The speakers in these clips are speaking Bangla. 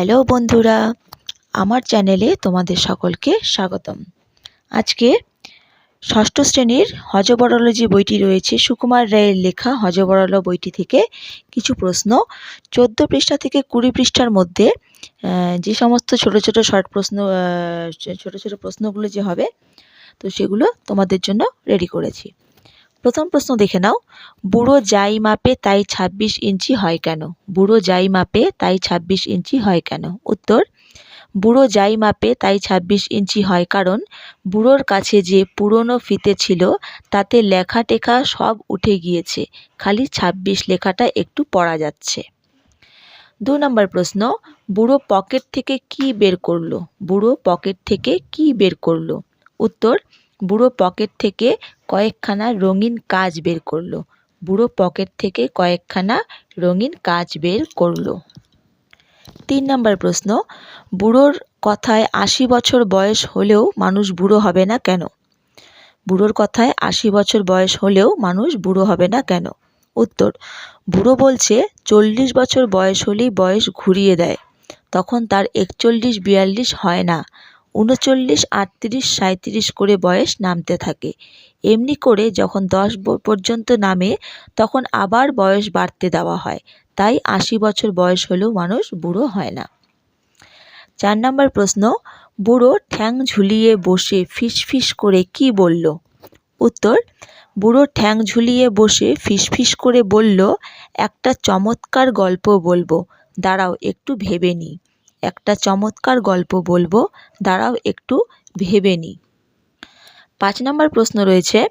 হ্যালো বন্ধুরা, আমার চ্যানেলে তোমাদের সকলকে স্বাগতম। আজকে ষষ্ঠ শ্রেণির হজবরল যে বইটি রয়েছে। সুকুমার রায়ের লেখা হজবরল বইটি থেকে কিছু প্রশ্ন। চোদ্দ পৃষ্ঠা থেকে কুড়ি পৃষ্ঠার মধ্যে যে সমস্ত ছোট ছোট শর্ট প্রশ্ন ছোট ছোট প্রশ্নগুলো যে হবে, তো সেগুলো তোমাদের জন্য রেডি করেছি। প্রথম প্রশ্ন দেখে নাও। বুড়ো যাই মাপে তাই ছাব্বিশ ইঞ্চি হয় কেন? বুড়ো যাই মাপে তাই ছাব্বিশ ইঞ্চি হয় কেন? উত্তর, বুড়ো যাই মাপে তাই ছাব্বিশ ইঞ্চি হয় কারণ বুড়োর কাছে যে পুরনো ফিতে ছিল, তাতে লেখা টেখা সব উঠে গিয়েছে। খালি ছাব্বিশ লেখাটা একটু পড়া যাচ্ছে। দু নম্বর প্রশ্ন, বুড়ো পকেট থেকে কি বের করল? বুড়ো পকেট থেকে কি বের করল? উত্তর বুড়ো পকেট থেকে কয়েকখানা রঙিন কাজ বের করল। বুড়ো পকেট থেকে কয়েকখানা রঙিন কাজ বের করল। তিন নম্বর প্রশ্ন, বুড়োর কথায় আশি বছর বয়স হলেও মানুষ বুড়ো হবে না কেন? বুড়োর কথায় আশি বছর বয়স হলেও মানুষ বুড়ো হবে না কেন? উত্তর, বুড়ো বলছে চল্লিশ বছর বয়স হলেই বয়স ঘুরিয়ে দেয়, তখন তার একচল্লিশ বিয়াল্লিশ হয় না। উনচল্লিশ আটত্রিশ, সাঁইত্রিশ করে বয়স নামতে থাকে। এমনি করে যখন দশ পর্যন্ত নামে, তখন আবার বয়স বাড়তে দেওয়া হয়। তাই আশি বছর বয়স হলেও মানুষ বুড়ো হয় না। চার নম্বর প্রশ্ন, বুড়ো ঠ্যাং ঝুলিয়ে বসে ফিস ফিস করে কি বলল? উত্তর, বুড়ো ঠ্যাং ঝুলিয়ে বসে ফিস ফিস করে বলল, একটা চমৎকার গল্প বলব। দাঁড়াও, একটু ভেবে নিই। একটা চমৎকার গল্প বলব, দাঁড়াও একটু ভেবে নিই পাঁচ নম্বর প্রশ্ন রয়েছে,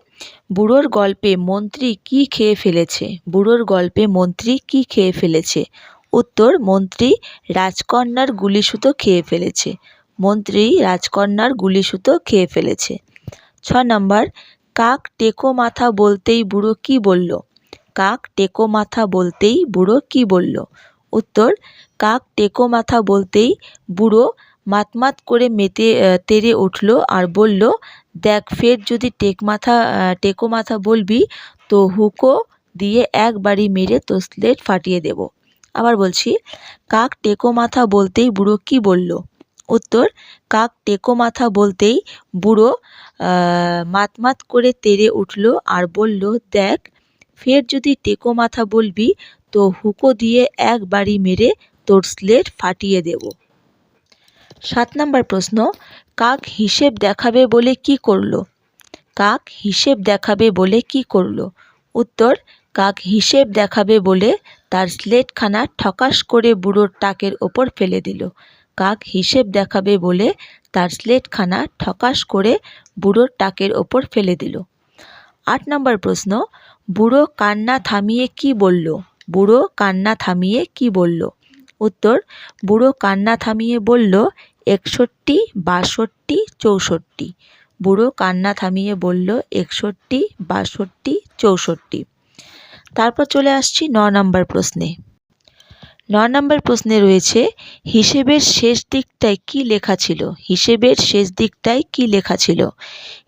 বুড়োর গল্পে মন্ত্রী কি খেয়ে ফেলেছে? বুড়োর গল্পে মন্ত্রী কি খেয়ে ফেলেছে? উত্তর, মন্ত্রী রাজকন্যার গুলিসুতো খেয়ে ফেলেছে। মন্ত্রী রাজকন্যার গুলিসুতো খেয়ে ফেলেছে। ছ নম্বর, কাক টেকো মাথা বলতেই বুড়ো কি বলল? কাক টেকো মাথা বলতেই বুড়ো কি বলল? উত্তর, কাক টেকো মাথা বলতেই বুড়ো মাতমাত করে মেতে তেড়ে উঠল আর বলল, দেখ ফের যদি টেক মাথা টেকো মাথা বলবি, তো হুকো দিয়ে এক বাড়ি মেরে তো স্লেট ফাটিয়ে দেব। আবার বলছি, কাক টেকো মাথা বলতেই বুড়ো কি বলল? উত্তর, কাক টেকো মাথা বলতেই বুড়ো মাতমাত করে তেড়ে উঠল আর বলল, দেখ ফের যদি টেকো মাথা বলবি তো হুকো দিয়ে এক বাড়ি মেরে তোর স্লেট ফাটিয়ে দেব। সাত নম্বর প্রশ্ন, কাক হিসেব দেখাবে বলে কি করল? কাক হিসেব দেখাবে বলে কি করল? উত্তর, কাক হিসেব দেখাবে বলে তার স্লেটখানা ঠকাস করে বুড়োর টাকের ওপর ফেলে দিল। কাক হিসেব দেখাবে বলে তার স্লেটখানা ঠকাস করে বুড়োর টাকের ওপর ফেলে দিল। আট নম্বর প্রশ্ন, বুড়ো কান্না থামিয়ে কি বলল? বুড়ো কান্না থামিয়ে কি বলল? উত্তর, বুড়ো কান্না থামিয়ে বলল, একষট্টি, বাষট্টি, চৌষট্টি। বুড়ো কান্না থামিয়ে বলল, একষট্টি, বাষট্টি, চৌষট্টি। তারপর চলে আসছি ন নম্বর প্রশ্নে। ন নম্বর প্রশ্নে রয়েছে, হিসেবের শেষ দিকটায় কি লেখা ছিল? হিসেবের শেষ দিকটায় কি লেখা ছিল?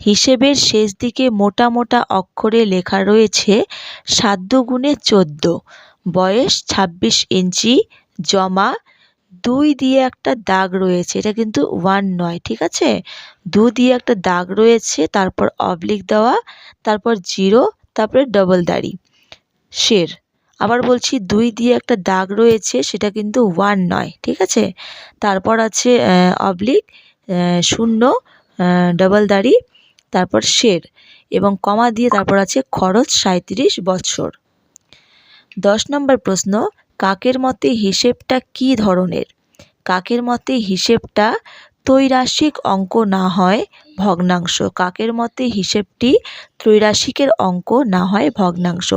হিসেবের শেষ দিকে মোটা মোটা অক্ষরে লেখা রয়েছে সাধ্য দুগুণে চোদ্দ। বয়স ছাব্বিশ ইঞ্চি, জমা দুই দিয়ে একটা দাগ রয়েছে। এটা কিন্তু ওয়ান নয়, ঠিক আছে? দু দিয়ে একটা দাগ রয়েছে, তারপর অবলিক দেওয়া, তারপর জিরো, তারপরে ডবল দাড়ি। শের। আবার বলছি দুই দিয়ে একটা দাগ রয়েছে, সেটা কিন্তু ওয়ান নয়, ঠিক আছে? তারপর আছে অবলিক শূন্য ডবল দাড়ি, তারপর শের। এবং কমা দিয়ে তারপর আছে খরচ সাঁইত্রিশ বৎসর দশ নম্বর প্রশ্ন, কাকের মতে হিসেবটা কী ধরনের? কাকের মতে হিসেবটা ত্রৈরাশিক অঙ্ক না হয় ভগ্নাংশ। কাকের মতে হিসেবটি ত্রৈরাশিকের অঙ্ক না হয় ভগ্নাংশ।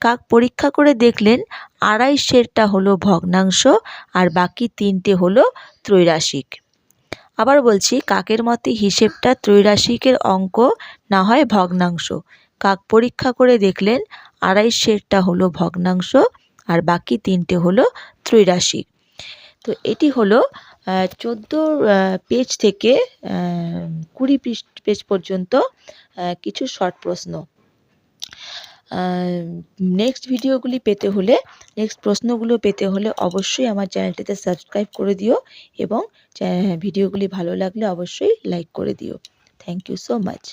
কাক পরীক্ষা করে দেখলেন, আড়াই আড়াইশেরটা হলো ভগ্নাংশ আর বাকি তিনটে হলো ত্রৈরাশিক। আবার বলছি, কাকের মতে হিসেবটা ত্রৈরাশিকের অঙ্ক না হয় ভগ্নাংশ। কাক পরীক্ষা করে দেখলেন আড়াইশেরটা হলো ভগ্নাংশ আর বাকি তিনটে হলো ত্রৈরাশিক তো এটি হলো চোদ্দ পেজ থেকে কুড়ি পেজ পর্যন্ত কিছু শর্ট প্রশ্ন। নেক্সট ভিডিওগুলি পেতে হলে, নেক্সট প্রশ্নগুলো পেতে হলে অবশ্যই আমার চ্যানেলটিতে সাবস্ক্রাইব করে দিও এবং ভিডিওগুলি ভালো লাগলে অবশ্যই লাইক করে দিও। Thank you so much.